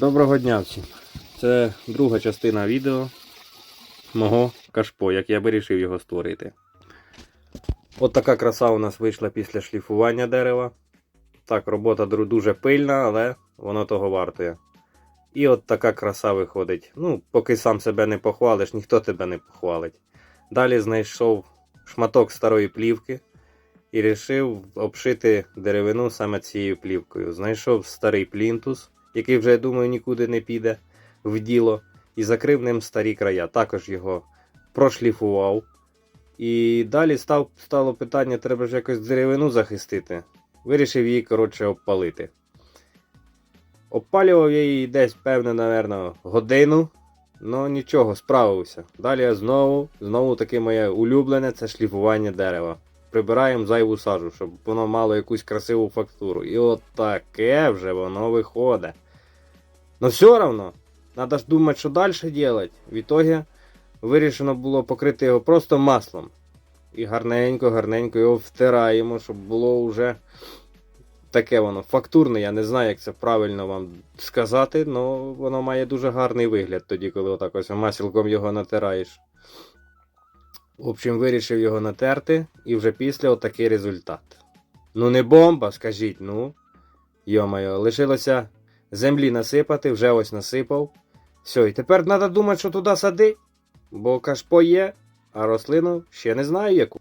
Доброго дня всім. Це друга частина відео мого кашпо, як я вирішив його створити. От така краса у нас вийшла після шліфування дерева. Так, робота дуже пильна, але воно того вартує. І от така краса виходить. Ну, поки сам себе не похвалиш, ніхто тебе не похвалить. Далі знайшов шматок старої плівки і вирішив обшити деревину саме цією плівкою. Знайшов старий плінтус, який вже, я думаю, нікуди не піде в діло, і закрив ним старі края. Також його прошліфував. І далі став, стало питання, треба ж якось деревину захистити. Вирішив її, коротше, обпалити. Обпалював я її десь, певне, напевно, годину. Ну нічого, справився. Далі я знову, знову таки моє улюблене це шліфування дерева. Прибираємо зайву сажу, щоб воно мало якусь красиву фактуру. І от таке вже воно виходить. Но все одно, треба ж думати, що далі робити. В ітогі вирішено було покрити його просто маслом. І гарненько, гарненько його втираємо, щоб було вже таке воно фактурне. Я не знаю, як це правильно вам сказати, але воно має дуже гарний вигляд тоді, коли отак ось масілком його натираєш. В общем, вирішив його натерти, і вже після отакий результат. Ну не бомба, скажіть, ну. Йо-моє, лишилося землі насипати, вже ось насипав. Все, і тепер треба думати, що туди сади, бо кашпо є, а рослину ще не знаю яку.